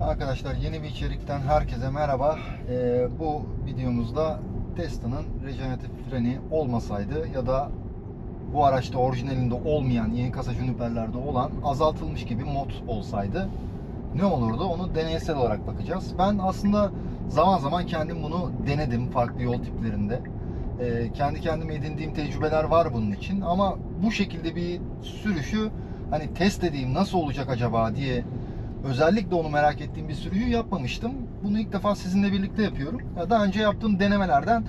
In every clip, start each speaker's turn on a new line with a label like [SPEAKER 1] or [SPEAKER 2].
[SPEAKER 1] Arkadaşlar yeni bir içerikten herkese merhaba. Ee, bu videomuzda Tesla'nın rejeneratif freni olmasaydı ya da bu araçta orijinalinde olmayan yeni kasa Juniper'lerde olan azaltılmış gibi mod olsaydı ne olurdu onu deneysel olarak bakacağız. Ben aslında zaman zaman kendim bunu denedim farklı yol tiplerinde. Ee, kendi kendime edindiğim tecrübeler var bunun için ama bu şekilde bir sürüşü hani test edeyim nasıl olacak acaba diye özellikle onu merak ettiğim bir sürüyü yapmamıştım. Bunu ilk defa sizinle birlikte yapıyorum. Ya Daha önce yaptığım denemelerden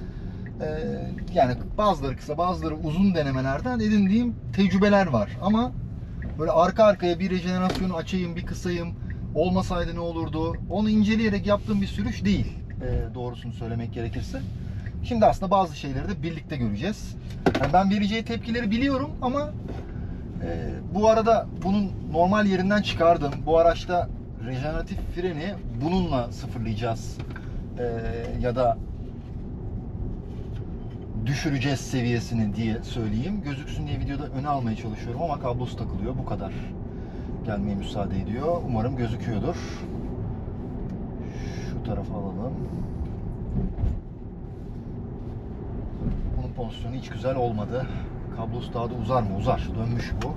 [SPEAKER 1] e, yani bazıları kısa bazıları uzun denemelerden edindiğim tecrübeler var. Ama böyle arka arkaya bir rejenerasyonu açayım bir kısayım olmasaydı ne olurdu onu inceleyerek yaptığım bir sürüş değil e, doğrusunu söylemek gerekirse. Şimdi aslında bazı şeyleri de birlikte göreceğiz. Yani ben vereceği tepkileri biliyorum ama ee, bu arada bunun normal yerinden çıkardım. Bu araçta rejeneratif freni bununla sıfırlayacağız. Ee, ya da düşüreceğiz seviyesini diye söyleyeyim. Gözüksün diye videoda öne almaya çalışıyorum ama kablosu takılıyor. Bu kadar gelmeye müsaade ediyor. Umarım gözüküyordur. Şu tarafa alalım. Bunun pozisyonu hiç güzel olmadı. Kablosu daha da uzar mı? Uzar. Dönmüş bu.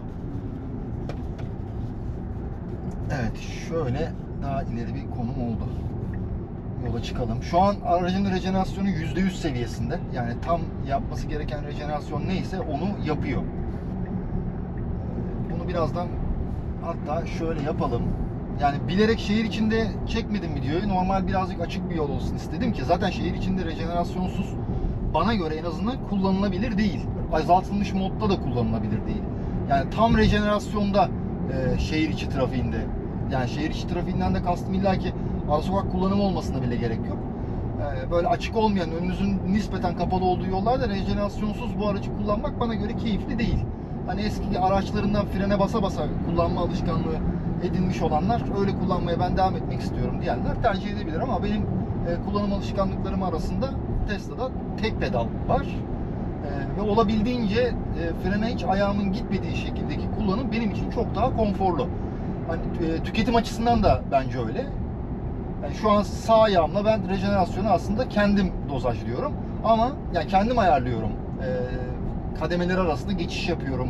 [SPEAKER 1] Evet şöyle daha ileri bir konum oldu. Yola çıkalım. Şu an aracın rejenerasyonu %100 seviyesinde. Yani tam yapması gereken rejenerasyon neyse onu yapıyor. Bunu birazdan hatta şöyle yapalım. Yani bilerek şehir içinde çekmedim videoyu. Normal birazcık açık bir yol olsun istedim ki zaten şehir içinde rejenerasyonsuz bana göre en azından kullanılabilir değil. Azaltılmış modda da kullanılabilir değil. Yani tam rejenerasyonda e, şehir içi trafiğinde yani şehir içi trafiğinden de kastım illa ki ara sokak kullanımı olmasına bile gerek yok. E, böyle açık olmayan, önünüzün nispeten kapalı olduğu yollarda rejenerasyonsuz bu aracı kullanmak bana göre keyifli değil. Hani eski araçlarından frene basa basa kullanma alışkanlığı edinmiş olanlar öyle kullanmaya ben devam etmek istiyorum diyenler tercih edebilir ama benim e, kullanım alışkanlıklarım arasında Tesla'da tek pedal var. Ee, ve olabildiğince e, frene hiç ayağımın gitmediği şekildeki kullanım benim için çok daha konforlu. Hani e, tüketim açısından da bence öyle. Yani şu an sağ ayağımla ben rejenerasyonu aslında kendim dozajlıyorum. Ama yani kendim ayarlıyorum. E, kademeler arasında geçiş yapıyorum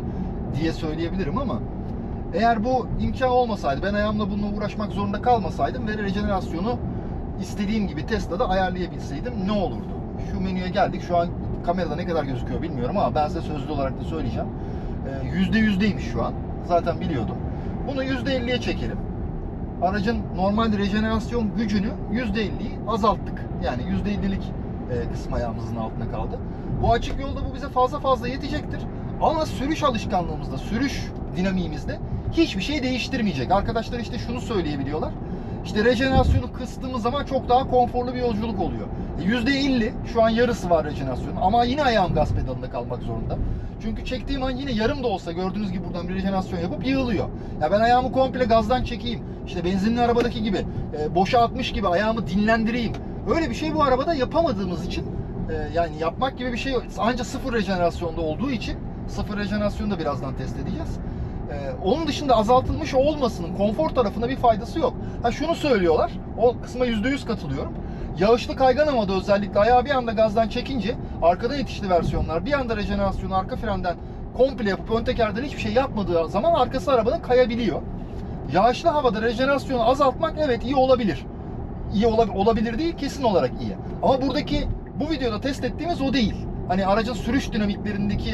[SPEAKER 1] diye söyleyebilirim ama eğer bu imkan olmasaydı, ben ayağımla bununla uğraşmak zorunda kalmasaydım ve rejenerasyonu istediğim gibi Tesla'da ayarlayabilseydim ne olurdu? Şu menüye geldik. Şu an kamerada ne kadar gözüküyor bilmiyorum ama ben size sözlü olarak da söyleyeceğim. Ee, Yüzde yüzdeymiş şu an. Zaten biliyordum. Bunu yüzde elliye çekelim. Aracın normal rejenerasyon gücünü yüzde elliyi azalttık. Yani yüzde ellilik e, kısım ayağımızın altında kaldı. Bu açık yolda bu bize fazla fazla yetecektir. Ama sürüş alışkanlığımızda, sürüş dinamiğimizde hiçbir şey değiştirmeyecek. Arkadaşlar işte şunu söyleyebiliyorlar. İşte rejenerasyonu kıstığımız zaman çok daha konforlu bir yolculuk oluyor. E, %50 şu an yarısı var rejenerasyonun ama yine ayağım gaz pedalında kalmak zorunda. Çünkü çektiğim an yine yarım da olsa gördüğünüz gibi buradan bir rejenerasyon yapıp yığılıyor. Ya ben ayağımı komple gazdan çekeyim. İşte benzinli arabadaki gibi e, boşa atmış gibi ayağımı dinlendireyim. Öyle bir şey bu arabada yapamadığımız için e, yani yapmak gibi bir şey. Ancak sıfır rejenerasyonda olduğu için sıfır rejenerasyonu da birazdan test edeceğiz. Ee, onun dışında azaltılmış olmasının konfor tarafında bir faydası yok. Ha şunu söylüyorlar. O kısma %100 katılıyorum. Yağışlı kaygan havada özellikle ayağı bir anda gazdan çekince arkadan itişli versiyonlar bir anda rejenerasyonu arka frenden komple yapıp ön tekerden hiçbir şey yapmadığı zaman arkası arabanın kayabiliyor. Yağışlı havada rejenerasyonu azaltmak evet iyi olabilir. İyi ola- olabilir değil kesin olarak iyi. Ama buradaki bu videoda test ettiğimiz o değil. Hani aracın sürüş dinamiklerindeki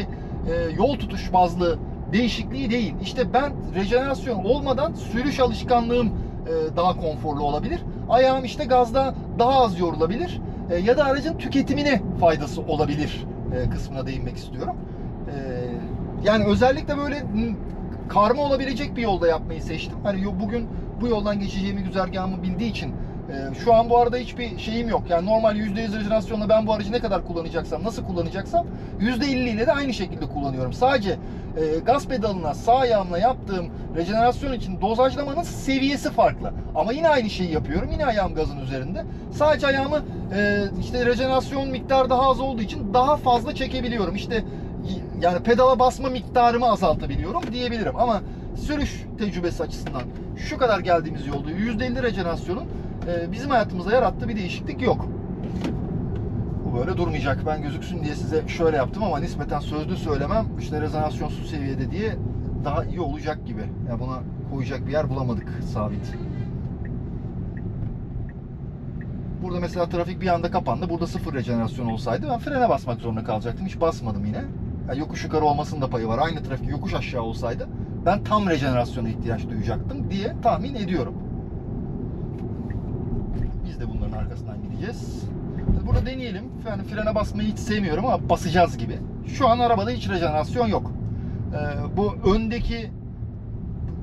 [SPEAKER 1] e, yol tutuş bazlı değişikliği değil. İşte ben rejenerasyon olmadan sürüş alışkanlığım e, daha konforlu olabilir. Ayağım işte gazda daha az yorulabilir. E, ya da aracın tüketimine faydası olabilir e, kısmına değinmek istiyorum. Yani özellikle böyle karma olabilecek bir yolda yapmayı seçtim. Hani bugün bu yoldan geçeceğimi güzergahımı bildiği için e, şu an bu arada hiçbir şeyim yok. Yani normal %100 rejenerasyonla ben bu aracı ne kadar kullanacaksam, nasıl kullanacaksam %50 ile de aynı şekilde kullanıyorum. Sadece e, gaz pedalına sağ ayağımla yaptığım rejenerasyon için dozajlamanın seviyesi farklı. Ama yine aynı şeyi yapıyorum. Yine ayağım gazın üzerinde. Sadece ayağımı e, işte rejenerasyon miktarı daha az olduğu için daha fazla çekebiliyorum. İşte yani pedala basma miktarımı azaltabiliyorum diyebilirim. Ama sürüş tecrübesi açısından şu kadar geldiğimiz yolda %50 rejenerasyonun e, bizim hayatımıza yarattığı bir değişiklik yok. Bu böyle durmayacak. Ben gözüksün diye size şöyle yaptım ama nispeten sözlü söylemem işte rezonasyon su seviyede diye daha iyi olacak gibi. Ya buna koyacak bir yer bulamadık sabit. Burada mesela trafik bir anda kapandı. Burada sıfır rejenerasyon olsaydı ben frene basmak zorunda kalacaktım. Hiç basmadım yine. Ya yokuş yukarı olmasının da payı var. Aynı trafik yokuş aşağı olsaydı ben tam rejenerasyona ihtiyaç duyacaktım diye tahmin ediyorum. De bunların arkasından gideceğiz. Burada deneyelim. Yani frene basmayı hiç sevmiyorum ama basacağız gibi. Şu an arabada hiç rejenerasyon yok. Ee, bu öndeki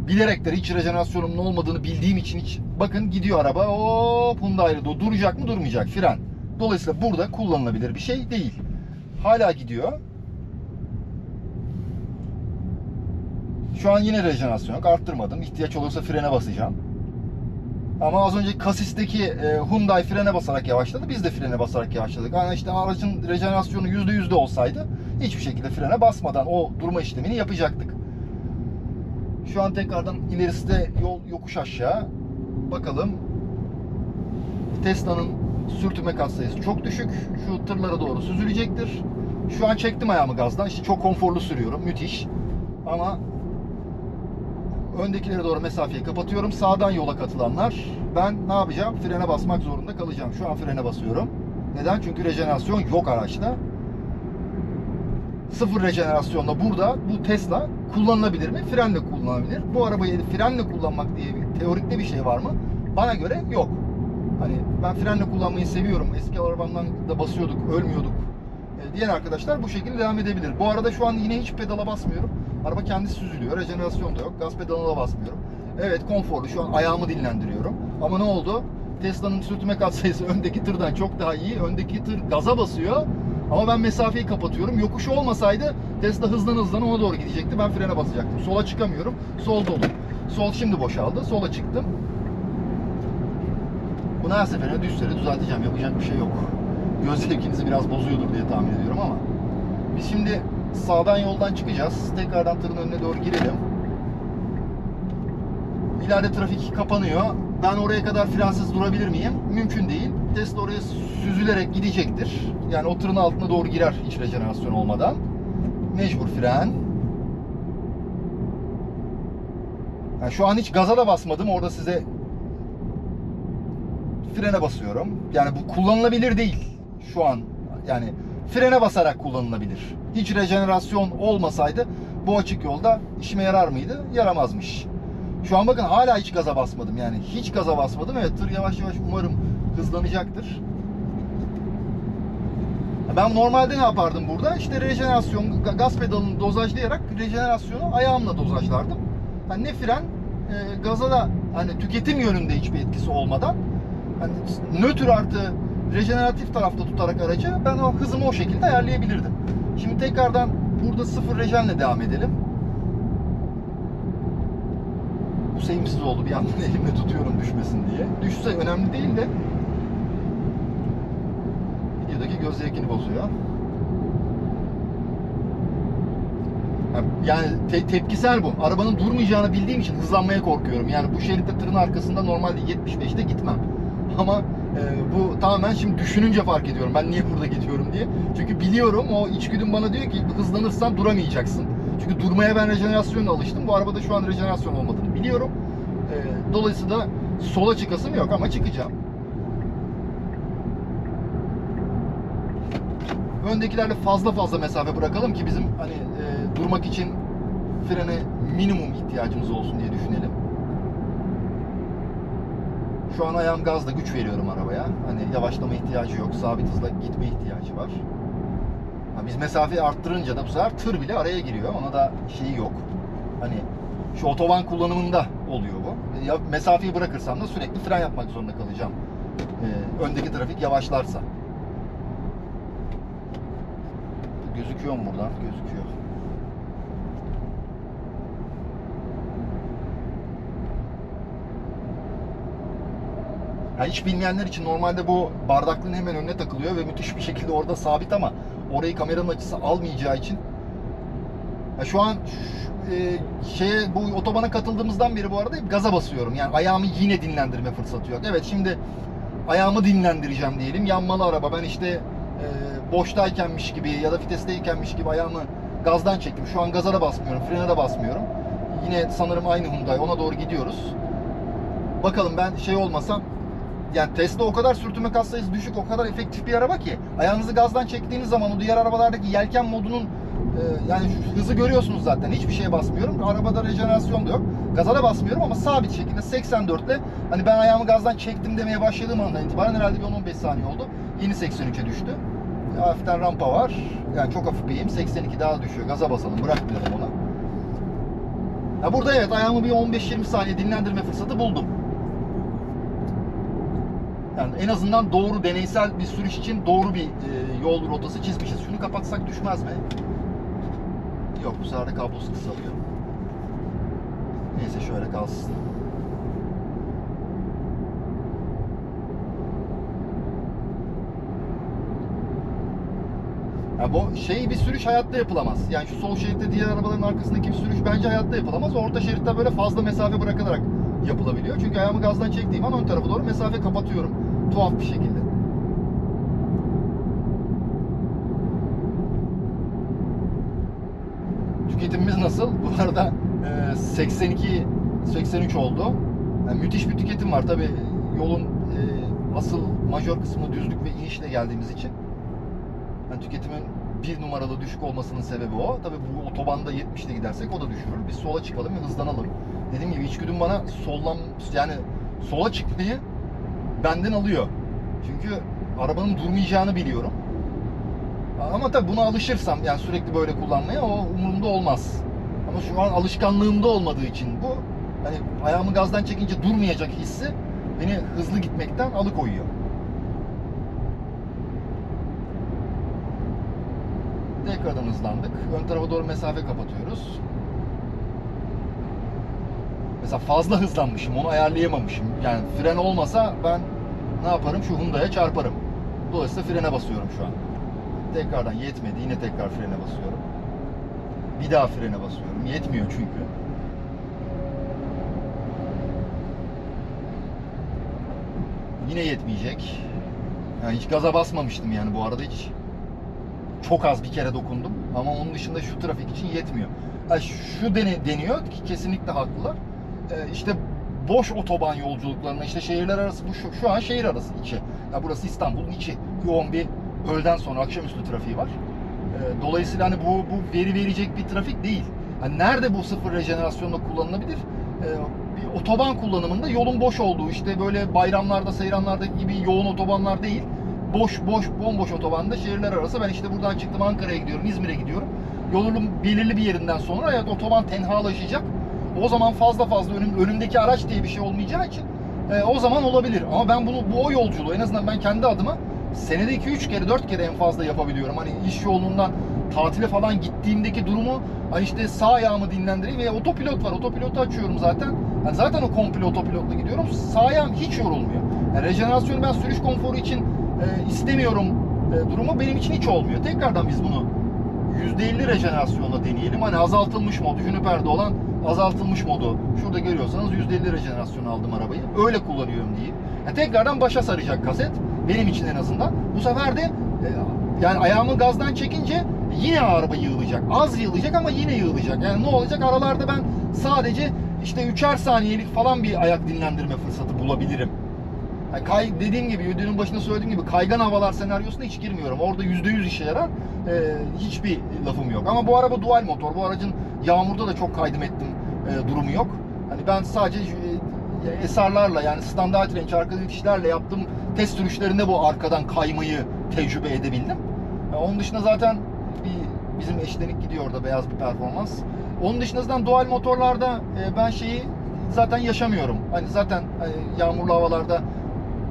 [SPEAKER 1] bilerek de hiç rejenerasyonun olmadığını bildiğim için hiç bakın gidiyor araba hop Hyundai'de duracak mı durmayacak fren. Dolayısıyla burada kullanılabilir bir şey değil. Hala gidiyor. Şu an yine rejenerasyon yok. Arttırmadım. İhtiyaç olursa frene basacağım. Ama az önce kasisteki e, Hyundai frene basarak yavaşladı. Biz de frene basarak yavaşladık. Yani işte aracın rejenerasyonu %100'de olsaydı hiçbir şekilde frene basmadan o durma işlemini yapacaktık. Şu an tekrardan ilerisi de yol yokuş aşağı. Bakalım. Tesla'nın sürtünme katsayısı çok düşük. Şu tırlara doğru süzülecektir. Şu an çektim ayağımı gazdan. İşte çok konforlu sürüyorum. Müthiş. Ama öndekilere doğru mesafeyi kapatıyorum. Sağdan yola katılanlar ben ne yapacağım? Frene basmak zorunda kalacağım. Şu an frene basıyorum. Neden? Çünkü rejenerasyon yok araçta. Sıfır rejenerasyonla burada bu Tesla kullanılabilir mi? Frenle kullanılabilir. Bu arabayı frenle kullanmak diye bir teorikte bir şey var mı? Bana göre yok. Hani ben frenle kullanmayı seviyorum. Eski arabamdan da basıyorduk, ölmüyorduk. E, diğer arkadaşlar bu şekilde devam edebilir. Bu arada şu an yine hiç pedala basmıyorum. Araba kendisi süzülüyor. Rejenerasyon da yok. Gaz pedalına da basmıyorum. Evet konforlu. Şu an ayağımı dinlendiriyorum. Ama ne oldu? Tesla'nın sürtünme katsayısı öndeki tırdan çok daha iyi. Öndeki tır gaza basıyor. Ama ben mesafeyi kapatıyorum. Yokuş olmasaydı Tesla hızlan hızlan ona doğru gidecekti. Ben frene basacaktım. Sola çıkamıyorum. Sol dolu. Sol şimdi boşaldı. Sola çıktım. Bunu her seferinde düz seri düzelteceğim. Yapacak bir şey yok. Göz zevkinizi biraz bozuyordur diye tahmin ediyorum ama. Biz şimdi sağdan yoldan çıkacağız. Tekrardan tırın önüne doğru girelim. İleride trafik kapanıyor. Ben oraya kadar frensiz durabilir miyim? Mümkün değil. Tesla oraya süzülerek gidecektir. Yani o tırın altına doğru girer hiç rejenerasyon olmadan. Mecbur fren. Yani şu an hiç gaza da basmadım. Orada size frene basıyorum. Yani bu kullanılabilir değil şu an. Yani frene basarak kullanılabilir. Hiç rejenerasyon olmasaydı bu açık yolda işime yarar mıydı? Yaramazmış. Şu an bakın hala hiç gaza basmadım. Yani hiç gaza basmadım. Evet tır yavaş yavaş umarım hızlanacaktır. Ben normalde ne yapardım burada? İşte rejenerasyon, ga- gaz pedalını dozajlayarak rejenerasyonu ayağımla dozajlardım. Hani ne fren, e, gaza da hani tüketim yönünde hiçbir etkisi olmadan hani nötr artı rejeneratif tarafta tutarak aracı ben o hızımı o şekilde ayarlayabilirdim. Şimdi tekrardan burada sıfır rejenle devam edelim. Bu sevimsiz oldu bir yandan elimle tutuyorum düşmesin diye. Düşse önemli değil de videodaki göz zevkini bozuyor. Yani te- tepkisel bu. Arabanın durmayacağını bildiğim için hızlanmaya korkuyorum. Yani bu şeritte tırın arkasında normalde 75'te gitmem. Ama bu tamamen şimdi düşününce fark ediyorum. Ben niye burada gidiyorum diye. Çünkü biliyorum o içgüdüm bana diyor ki hızlanırsan duramayacaksın. Çünkü durmaya ben rejenerasyonla alıştım. Bu arabada şu an rejenerasyon olmadığını biliyorum. E, dolayısıyla sola çıkasım yok ama çıkacağım. öndekilerle fazla fazla mesafe bırakalım ki bizim hani e, durmak için frene minimum ihtiyacımız olsun diye düşünelim. Şu an ayağım gazla güç veriyorum arabaya. Hani yavaşlama ihtiyacı yok. Sabit hızla gitme ihtiyacı var. Ha, biz mesafeyi arttırınca da bu sefer tır bile araya giriyor. Ona da şeyi yok. Hani şu otoban kullanımında oluyor bu. Ya mesafeyi bırakırsam da sürekli fren yapmak zorunda kalacağım. E, öndeki trafik yavaşlarsa. Gözüküyor mu buradan? Gözüküyor. Ha, hiç bilmeyenler için normalde bu bardaklığın hemen önüne takılıyor ve müthiş bir şekilde orada sabit ama orayı kameranın açısı almayacağı için Ya şu an e, şeye bu otobana katıldığımızdan beri bu arada hep gaza basıyorum. Yani ayağımı yine dinlendirme fırsatı yok. Evet şimdi ayağımı dinlendireceğim diyelim. Yanmalı araba. Ben işte e, boştaykenmiş gibi ya da vitesteykenmiş gibi ayağımı gazdan çektim. Şu an gaza da basmıyorum, frene de basmıyorum. Yine sanırım aynı Hyundai. Ona doğru gidiyoruz. Bakalım ben şey olmasam yani Tesla o kadar sürtünme kas sayısı düşük, o kadar efektif bir araba ki ayağınızı gazdan çektiğiniz zaman o diğer arabalardaki yelken modunun e, yani hızı görüyorsunuz zaten. Hiçbir şeye basmıyorum. Arabada rejenerasyon da yok. Gaza da basmıyorum ama sabit şekilde 84 ile hani ben ayağımı gazdan çektim demeye başladığım andan itibaren herhalde bir 10-15 saniye oldu. Yeni 83'e düştü. Hafiften rampa var. Yani çok hafif bir eğim. 82 daha düşüyor. Gaza basalım. Bırakmayalım ona. Ya burada evet ayağımı bir 15-20 saniye dinlendirme fırsatı buldum. Yani en azından doğru deneysel bir sürüş için doğru bir e, yol rotası çizmişiz. Şunu kapatsak düşmez mi? Yok bu sefer de kablosu kısalıyor. Neyse şöyle kalsın. Ya bu şey bir sürüş hayatta yapılamaz. Yani şu sol şeritte diğer arabaların arkasındaki bir sürüş bence hayatta yapılamaz. Orta şeritte böyle fazla mesafe bırakılarak yapılabiliyor. Çünkü ayağımı gazdan çektiğim an ön tarafa doğru mesafe kapatıyorum. Tuhaf bir şekilde. Tüketimimiz nasıl? Bu arada e, 82 83 oldu. Yani müthiş bir tüketim var. Tabi yolun e, asıl majör kısmı düzlük ve inişle geldiğimiz için. Yani tüketimin bir numaralı düşük olmasının sebebi o. Tabii bu otobanda 70 ile gidersek o da düşürür. Biz sola çıkalım ve hızlanalım. Dediğim gibi içgüdüm bana sollan yani sola çıkmayı benden alıyor. Çünkü arabanın durmayacağını biliyorum. Ama tabii buna alışırsam yani sürekli böyle kullanmaya o umurumda olmaz. Ama şu an alışkanlığımda olmadığı için bu hani ayağımı gazdan çekince durmayacak hissi beni hızlı gitmekten alıkoyuyor. Tekrardan hızlandık. Ön tarafa doğru mesafe kapatıyoruz. Mesela fazla hızlanmışım, onu ayarlayamamışım. Yani fren olmasa ben ne yaparım? Şu Hyundai'ye çarparım. Dolayısıyla frene basıyorum şu an. Tekrardan yetmedi. Yine tekrar frene basıyorum. Bir daha frene basıyorum. Yetmiyor çünkü. Yine yetmeyecek. Yani hiç gaza basmamıştım yani bu arada hiç çok az bir kere dokundum. Ama onun dışında şu trafik için yetmiyor. Ha, şu deniyor ki kesinlikle haklılar. Ee, işte boş otoban yolculuklarına işte şehirler arası bu şu, şu an şehir arası içi. Ya burası İstanbul'un içi. Yoğun bir öğleden sonra akşamüstü trafiği var. Ee, dolayısıyla hani bu, bu veri verecek bir trafik değil. Hani nerede bu sıfır rejenerasyonla kullanılabilir? Ee, bir otoban kullanımında yolun boş olduğu işte böyle bayramlarda, seyranlardaki gibi yoğun otobanlar değil. Boş, boş, bomboş otobanda şehirler arası. Ben işte buradan çıktım Ankara'ya gidiyorum, İzmir'e gidiyorum. Yolun belirli bir yerinden sonra evet otoban tenhalaşacak. O zaman fazla fazla önüm, önümdeki araç diye bir şey olmayacağı için e, o zaman olabilir. Ama ben bunu bu o yolculuğu en azından ben kendi adıma senede 2-3 kere 4 kere en fazla yapabiliyorum. Hani iş yolundan tatile falan gittiğimdeki durumu hani işte sağ ayağımı dinlendireyim ve otopilot var. Otopilotu açıyorum zaten. Yani zaten o komple otopilotla gidiyorum. Sağ ayağım hiç yorulmuyor. Yani rejenerasyonu ben sürüş konforu için e, istemiyorum e, durumu benim için hiç olmuyor. Tekrardan biz bunu %50 rejenerasyonla deneyelim. Hani azaltılmış modu, Juniper'de olan azaltılmış modu. Şurada görüyorsanız %50 rejenerasyon aldım arabayı. Öyle kullanıyorum diyeyim. Yani tekrardan başa saracak kaset. Benim için en azından. Bu sefer de e, yani ayağımı gazdan çekince yine araba yığılacak. Az yığılacak ama yine yığılacak. Yani ne olacak? Aralarda ben sadece işte üçer saniyelik falan bir ayak dinlendirme fırsatı bulabilirim. Yani kay, dediğim gibi videonun başında söylediğim gibi kaygan havalar senaryosuna hiç girmiyorum. Orada %100 işe yarar. Ee, hiçbir lafım yok. Ama bu araba dual motor. Bu aracın yağmurda da çok kaydım ettim e, durumu yok. Hani ben sadece e, SR'larla yani standart range arka itişlerle yaptığım test sürüşlerinde bu arkadan kaymayı tecrübe edebildim. E, onun dışında zaten bir bizim eşlenik gidiyor orada beyaz bir performans. Onun dışında zaten dual motorlarda e, ben şeyi zaten yaşamıyorum. Hani zaten e, yağmurlu havalarda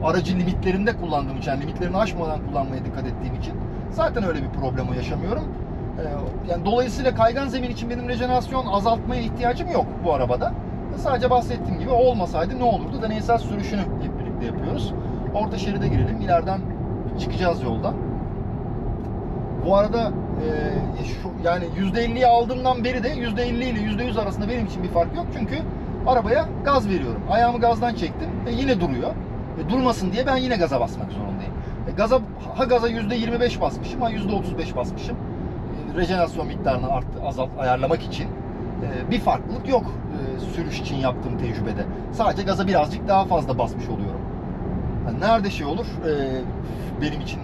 [SPEAKER 1] aracı limitlerinde kullandığım için, yani limitlerini aşmadan kullanmaya dikkat ettiğim için zaten öyle bir problemi yaşamıyorum. Ee, yani dolayısıyla kaygan zemin için benim rejenerasyon azaltmaya ihtiyacım yok bu arabada. Sadece bahsettiğim gibi olmasaydı ne olurdu? Deneysel sürüşünü hep birlikte yapıyoruz. Orta şeride girelim. İleriden çıkacağız yoldan. Bu arada Ee, şu, yani %50'yi aldığımdan beri de %50 ile %100 arasında benim için bir fark yok. Çünkü arabaya gaz veriyorum. Ayağımı gazdan çektim ve yine duruyor. E, durmasın diye ben yine gaza basmak zorundayım. E, gaza ha gaza %25 basmışım, ha %35 basmışım. Rejenerasyon miktarını arttı, azalt ayarlamak için e, bir farklılık yok e, sürüş için yaptığım tecrübede. Sadece gaza birazcık daha fazla basmış oluyorum. Yani nerede şey olur? e, benim için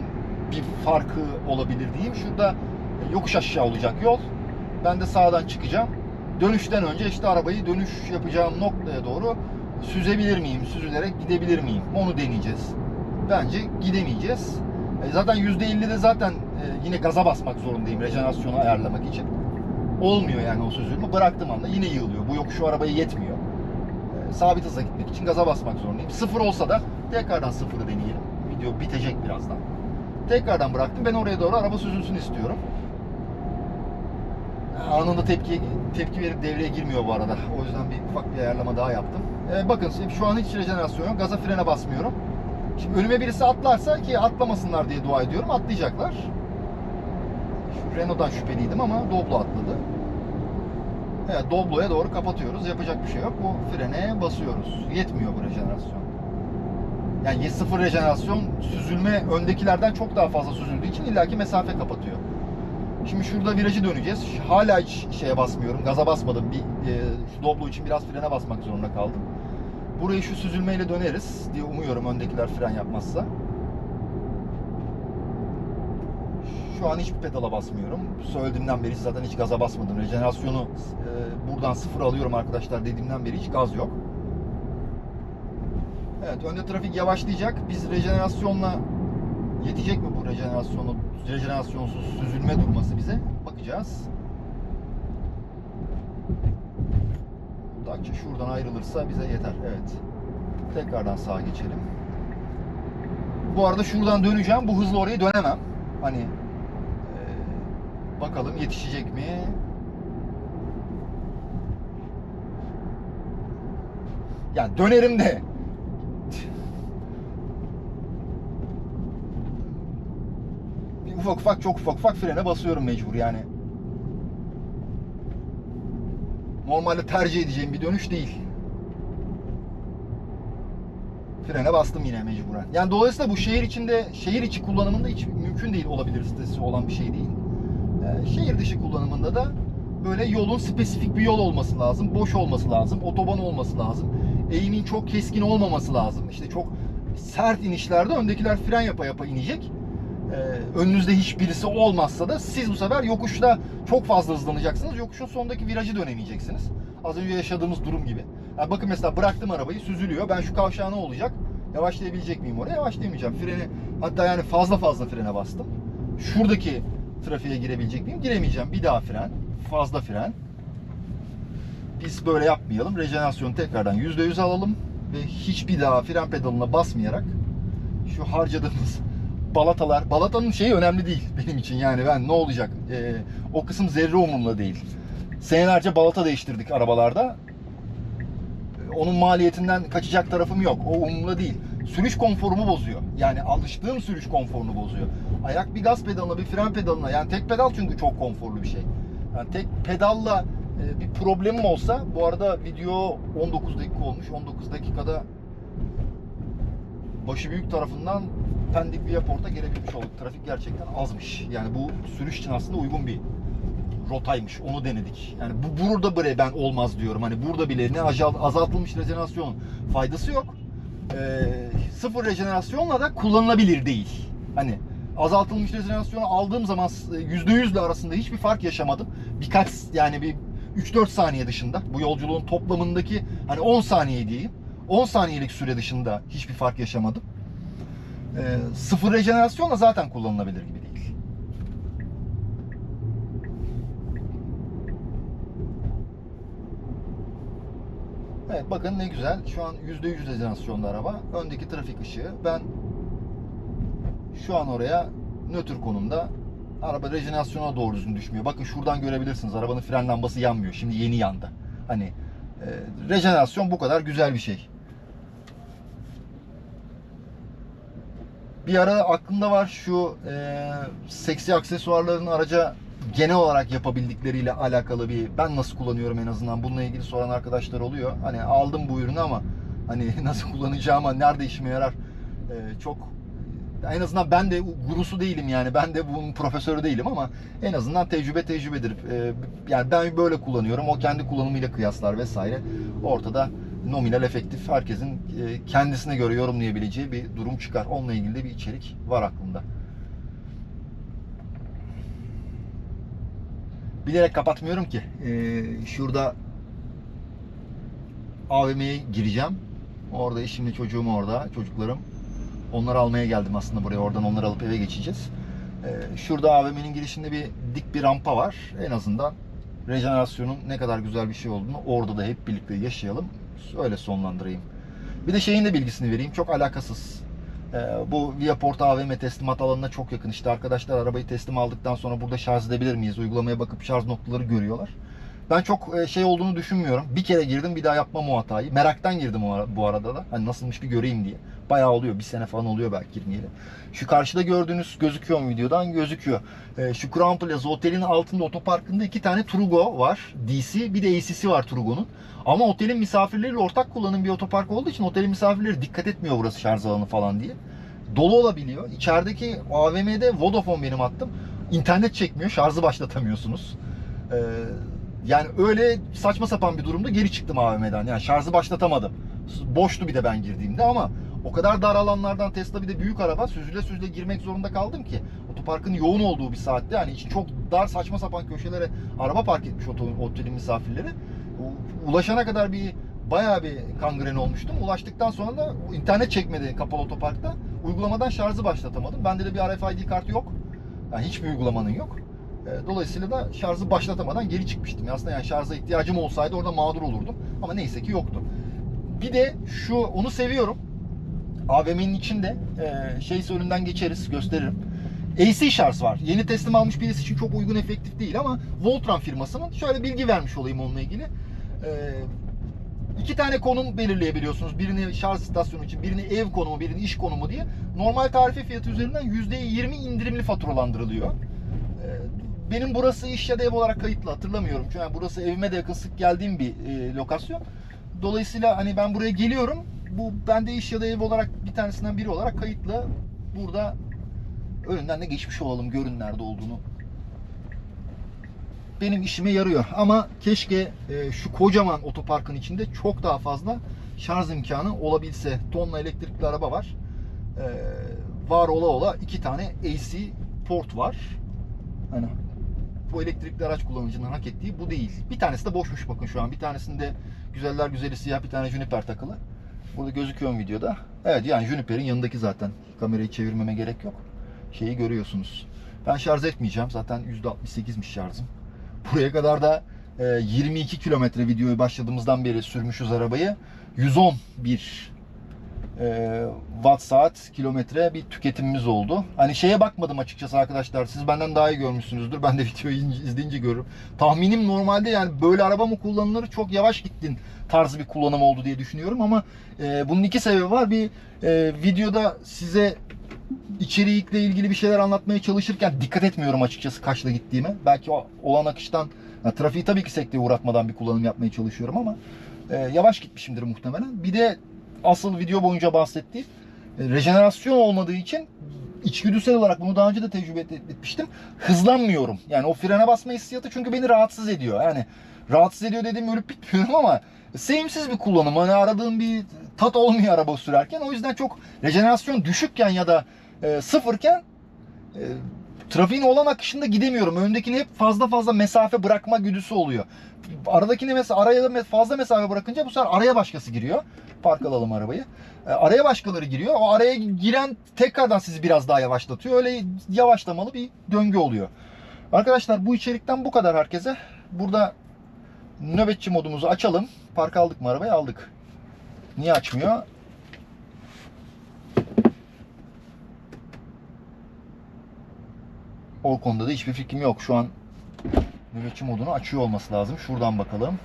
[SPEAKER 1] bir farkı olabilir diyeyim. Şurada yokuş aşağı olacak yol. Ben de sağdan çıkacağım. Dönüşten önce işte arabayı dönüş yapacağım noktaya doğru süzebilir miyim? Süzülerek gidebilir miyim? Onu deneyeceğiz. Bence gidemeyeceğiz. E, Zaten %50'de zaten yine gaza basmak zorundayım rejenerasyonu ayarlamak için. Olmuyor yani o süzülme. Bıraktığım anda yine yığılıyor. Bu yokuş şu arabaya yetmiyor. E, Sabit hıza gitmek için gaza basmak zorundayım. Sıfır olsa da tekrardan sıfırı deneyelim. Video bitecek birazdan. Tekrardan bıraktım. Ben oraya doğru araba süzülsün istiyorum. Anında tepki tepki verip devreye girmiyor bu arada. O yüzden bir ufak bir ayarlama daha yaptım. Ee, bakın şimdi şu an hiç rejenerasyon yok. Gaza frene basmıyorum. Şimdi önüme birisi atlarsa ki atlamasınlar diye dua ediyorum. Atlayacaklar. Renault'dan şüpheliydim ama Doblo atladı. Evet Doblo'ya doğru kapatıyoruz. Yapacak bir şey yok. Bu frene basıyoruz. Yetmiyor bu rejenerasyon. Yani sıfır rejenerasyon süzülme öndekilerden çok daha fazla süzüldüğü için illaki mesafe kapatıyor. Şimdi şurada virajı döneceğiz. Hala hiç şeye basmıyorum. Gaza basmadım. Bir e, şu Doblo için biraz frene basmak zorunda kaldım. Burayı şu süzülmeyle döneriz diye umuyorum öndekiler fren yapmazsa. Şu an hiçbir pedala basmıyorum. Söylediğimden beri zaten hiç gaza basmadım. Rejenerasyonu e, buradan sıfır alıyorum arkadaşlar dediğimden beri hiç gaz yok. Evet önde trafik yavaşlayacak. Biz rejenerasyonla yetecek mi bu rejenerasyonu rejenerasyonsuz süzülme durması bize? Bakacağız. Dacia şuradan ayrılırsa bize yeter. Evet. Tekrardan sağa geçelim. Bu arada şuradan döneceğim. Bu hızla oraya dönemem. Hani bakalım yetişecek mi? Yani dönerim de bir ufak ufak çok ufak ufak frene basıyorum mecbur yani. Normalde tercih edeceğim bir dönüş değil. Frene bastım yine mecburen. Yani dolayısıyla bu şehir içinde, şehir içi kullanımında hiç mümkün değil olabilir sitesi olan bir şey değil. Ee, şehir dışı kullanımında da böyle yolun spesifik bir yol olması lazım. Boş olması lazım. Otoban olması lazım. Eğimin çok keskin olmaması lazım. İşte çok sert inişlerde öndekiler fren yapa yapa inecek. Ee, önünüzde hiçbirisi olmazsa da siz bu sefer yokuşta çok fazla hızlanacaksınız. Yokuşun sonundaki virajı dönemeyeceksiniz. Az önce yaşadığımız durum gibi. Yani bakın mesela bıraktım arabayı süzülüyor. Ben şu kavşağa ne olacak? Yavaşlayabilecek miyim oraya? Yavaşlayamayacağım. Freni hatta yani fazla fazla frene bastım. Şuradaki trafiğe girebilecek miyim? Giremeyeceğim. Bir daha fren. Fazla fren. Biz böyle yapmayalım. Rejenerasyonu tekrardan %100 alalım. Ve hiçbir daha fren pedalına basmayarak şu harcadığımız balatalar, balatanın şeyi önemli değil benim için yani ben ne olacak Ee, o kısım zerre umurumda değil. Senelerce balata değiştirdik arabalarda. Ee, Onun maliyetinden kaçacak tarafım yok. O umurumda değil. Sürüş konforumu bozuyor. Yani alıştığım sürüş konforunu bozuyor. Ayak bir gaz pedalına, bir fren pedalına. Yani tek pedal çünkü çok konforlu bir şey. Yani tek pedalla e, bir problemim olsa, bu arada video 19 dakika olmuş. 19 dakikada başı büyük tarafından Pendik Viaport'a gelebilmiş olduk. Trafik gerçekten azmış. Yani bu sürüş için aslında uygun bir rotaymış. Onu denedik. Yani bu burada bre ben olmaz diyorum. Hani burada bile ne azal- azaltılmış rejenerasyon faydası yok. Ee, sıfır rejenerasyonla da kullanılabilir değil. Hani azaltılmış rejenerasyonu aldığım zaman %100 ile arasında hiçbir fark yaşamadım. Birkaç yani bir 3-4 saniye dışında bu yolculuğun toplamındaki hani 10 saniye diyeyim. 10 saniyelik süre dışında hiçbir fark yaşamadım. Ee, sıfır rejenerasyonla zaten kullanılabilir gibi değil. Evet bakın ne güzel. Şu an %100 rejenerasyonlu araba. Öndeki trafik ışığı. Ben şu an oraya nötr konumda araba rejenerasyona doğru düzgün düşmüyor. Bakın şuradan görebilirsiniz. Arabanın fren lambası yanmıyor. Şimdi yeni yandı. Hani e, rejenerasyon bu kadar güzel bir şey. Bir ara aklımda var şu e, seksi aksesuarların araca genel olarak yapabildikleriyle alakalı bir ben nasıl kullanıyorum en azından bununla ilgili soran arkadaşlar oluyor. Hani aldım bu ürünü ama hani nasıl kullanacağıma nerede işime yarar e, çok en azından ben de gurusu değilim yani ben de bunun profesörü değilim ama en azından tecrübe tecrübedir. E, yani ben böyle kullanıyorum o kendi kullanımıyla kıyaslar vesaire ortada nominal efektif herkesin e, kendisine göre yorumlayabileceği bir durum çıkar. Onunla ilgili de bir içerik var aklımda. Bilerek kapatmıyorum ki. Ee, şurada AVM'ye gireceğim. Orada eşimle çocuğum orada, çocuklarım. Onları almaya geldim aslında buraya. Oradan onları alıp eve geçeceğiz. Ee, şurada AVM'nin girişinde bir dik bir rampa var. En azından rejenerasyonun ne kadar güzel bir şey olduğunu orada da hep birlikte yaşayalım. Öyle sonlandırayım. Bir de şeyin de bilgisini vereyim. Çok alakasız. Ee, bu Viaport AVM teslimat alanına çok yakın. İşte arkadaşlar arabayı teslim aldıktan sonra burada şarj edebilir miyiz? Uygulamaya bakıp şarj noktaları görüyorlar. Ben çok e, şey olduğunu düşünmüyorum. Bir kere girdim bir daha yapmam o hatayı. Meraktan girdim bu arada da. Hani nasılmış bir göreyim diye. Bayağı oluyor. Bir sene falan oluyor belki girmeyeli. Şu karşıda gördüğünüz gözüküyor mu videodan? Gözüküyor. Ee, şu Crown Plaza otelin altında otoparkında iki tane Trugo var. DC bir de ACC var Trugo'nun. Ama otelin misafirleriyle ortak kullanım bir otopark olduğu için otelin misafirleri dikkat etmiyor burası şarj alanı falan diye. Dolu olabiliyor. İçerideki AVM'de Vodafone benim hattım. İnternet çekmiyor. Şarjı başlatamıyorsunuz. Ee, yani öyle saçma sapan bir durumda geri çıktım AVM'den. Yani şarjı başlatamadım. Boştu bir de ben girdiğimde ama o kadar dar alanlardan Tesla bir de büyük araba süzüle süzüle girmek zorunda kaldım ki otoparkın yoğun olduğu bir saatte içi çok dar saçma sapan köşelere araba park etmiş otelin misafirleri. Ulaşana kadar bir bayağı bir kangren olmuştum. Ulaştıktan sonra da internet çekmedi kapalı otoparkta. Uygulamadan şarjı başlatamadım. Bende de bir RFID kartı yok. Yani hiçbir uygulamanın yok. E, Dolayısıyla da şarjı başlatamadan geri çıkmıştım. Aslında yani şarja ihtiyacım olsaydı orada mağdur olurdum. Ama neyse ki yoktu. Bir de şu onu seviyorum. AVM'nin içinde e, şeyse önünden geçeriz gösteririm. AC şarj var. Yeni teslim almış birisi için çok uygun efektif değil ama Voltran firmasının şöyle bilgi vermiş olayım onunla ilgili. E, iki tane konum belirleyebiliyorsunuz. Birini şarj istasyonu için, birini ev konumu, birini iş konumu diye. Normal tarife fiyatı üzerinden %20 indirimli faturalandırılıyor. Ee, Benim burası iş ya da ev olarak kayıtlı hatırlamıyorum. Çünkü yani burası evime de yakın sık geldiğim bir e, lokasyon. Dolayısıyla hani ben buraya geliyorum. Bu bende iş ya da ev olarak bir tanesinden biri olarak kayıtlı. Burada önünden de geçmiş olalım görün nerede olduğunu. Benim işime yarıyor ama keşke e, şu kocaman otoparkın içinde çok daha fazla şarj imkanı olabilse. Tonla elektrikli araba var. E, var ola ola iki tane AC port var. Hani bu elektrikli araç kullanıcının hak ettiği bu değil. Bir tanesi de boşmuş bakın şu an. Bir tanesinde güzeller güzeli siyah bir tane Juniper takılı. Burada gözüküyor mu videoda? Evet yani Juniper'in yanındaki zaten. Kamerayı çevirmeme gerek yok. Şeyi görüyorsunuz. Ben şarj etmeyeceğim. Zaten %68'miş şarjım. Buraya kadar da e, 22 kilometre videoyu başladığımızdan beri sürmüşüz arabayı. 111 e, watt saat kilometre bir tüketimimiz oldu. Hani şeye bakmadım açıkçası arkadaşlar. Siz benden daha iyi görmüşsünüzdür. Ben de videoyu in- izleyince görürüm. Tahminim normalde yani böyle araba mı kullanılır çok yavaş gittin tarzı bir kullanım oldu diye düşünüyorum ama e, bunun iki sebebi var. Bir e, videoda size içerikle ilgili bir şeyler anlatmaya çalışırken dikkat etmiyorum açıkçası kaçla gittiğime. Belki o olan akıştan yani trafiği tabii ki sekteye uğratmadan bir kullanım yapmaya çalışıyorum ama e, yavaş gitmişimdir muhtemelen. Bir de asıl video boyunca bahsettiğim e, rejenerasyon olmadığı için içgüdüsel olarak bunu daha önce de tecrübe et- etmiştim. Hızlanmıyorum. Yani o frene basma hissiyatı çünkü beni rahatsız ediyor. Yani rahatsız ediyor dediğim ölüp bitmiyorum ama sevimsiz bir kullanım. Hani aradığım bir tat olmuyor araba sürerken. O yüzden çok rejenerasyon düşükken ya da e, sıfırken e, trafiğin olan akışında gidemiyorum. Öndekine hep fazla fazla mesafe bırakma güdüsü oluyor. Aradakine mesela araya fazla mesafe bırakınca bu sefer araya başkası giriyor. Park alalım arabayı. E, araya başkaları giriyor. O araya giren tekrardan sizi biraz daha yavaşlatıyor. Öyle yavaşlamalı bir döngü oluyor. Arkadaşlar bu içerikten bu kadar herkese. Burada nöbetçi modumuzu açalım. Park aldık mı arabayı? Aldık. Niye açmıyor? O konuda da hiçbir fikrim yok. Şu an nöbetçi modunu açıyor olması lazım. Şuradan bakalım.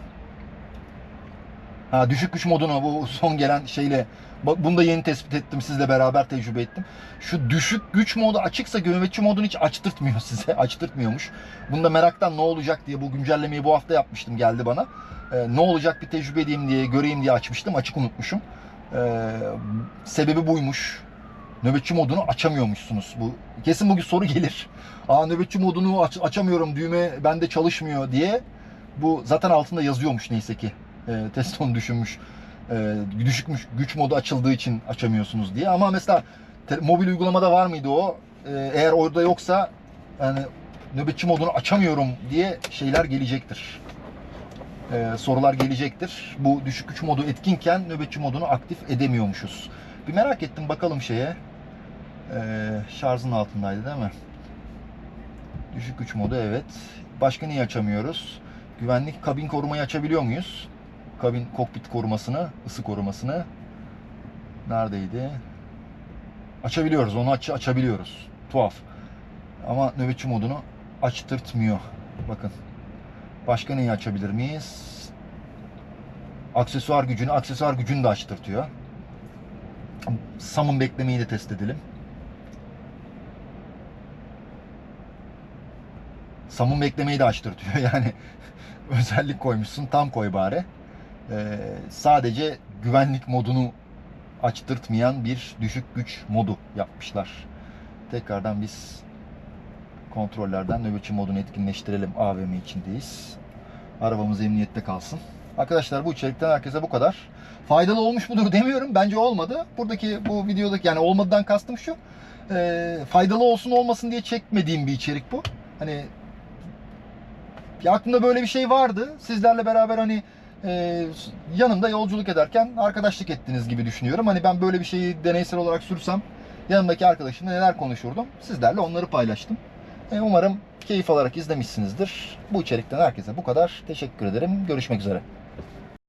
[SPEAKER 1] Ha düşük güç modunu bu son gelen şeyle bak bunu da yeni tespit ettim sizle beraber tecrübe ettim. Şu düşük güç modu açıksa nöbetçi modunu hiç açtırtmıyor size. Açtırtmıyormuş. Bunda meraktan ne olacak diye bu güncellemeyi bu hafta yapmıştım geldi bana. Ee, ne olacak bir tecrübe edeyim diye göreyim diye açmıştım. Açık unutmuşum. Ee, sebebi buymuş. Nöbetçi modunu açamıyormuşsunuz. Bu kesin bugün soru gelir. Aa nöbetçi modunu aç- açamıyorum. Düğme bende çalışmıyor diye. Bu zaten altında yazıyormuş neyse ki. Ee, Teston düşünmüş. Ee, düşükmüş güç modu açıldığı için açamıyorsunuz diye. Ama mesela te- mobil uygulamada var mıydı o? Ee, eğer orada yoksa yani nöbetçi modunu açamıyorum diye şeyler gelecektir. Ee, sorular gelecektir. Bu düşük güç modu etkinken nöbetçi modunu aktif edemiyormuşuz. Bir merak ettim bakalım şeye. Ee, şarjın altındaydı değil mi? Düşük güç modu evet. Başka neyi açamıyoruz? Güvenlik kabin korumayı açabiliyor muyuz? Kabin kokpit korumasını, ısı korumasını. Neredeydi? Açabiliyoruz. Onu aç açabiliyoruz. Tuhaf. Ama nöbetçi modunu açtırtmıyor. Bakın. Başka neyi açabilir miyiz? Aksesuar gücünü, aksesuar gücünü de açtırtıyor. Samın beklemeyi de test edelim. Samın beklemeyi de açtırtıyor. Yani özellik koymuşsun. Tam koy bari. Ee, sadece güvenlik modunu açtırtmayan bir düşük güç modu yapmışlar. Tekrardan biz kontrollerden nöbetçi modunu etkinleştirelim. AVM içindeyiz. Arabamız emniyette kalsın. Arkadaşlar bu içerikten herkese bu kadar. Faydalı olmuş mudur demiyorum. Bence olmadı. Buradaki bu videodaki yani olmadıdan kastım şu. e, faydalı olsun olmasın diye çekmediğim bir içerik bu. Hani ya aklımda böyle bir şey vardı. Sizlerle beraber hani e, yanımda yolculuk ederken arkadaşlık ettiğiniz gibi düşünüyorum. Hani ben böyle bir şeyi deneysel olarak sürsem yanımdaki arkadaşımla neler konuşurdum. Sizlerle onları paylaştım. E, umarım keyif alarak izlemişsinizdir. Bu içerikten herkese bu kadar. Teşekkür ederim. Görüşmek üzere.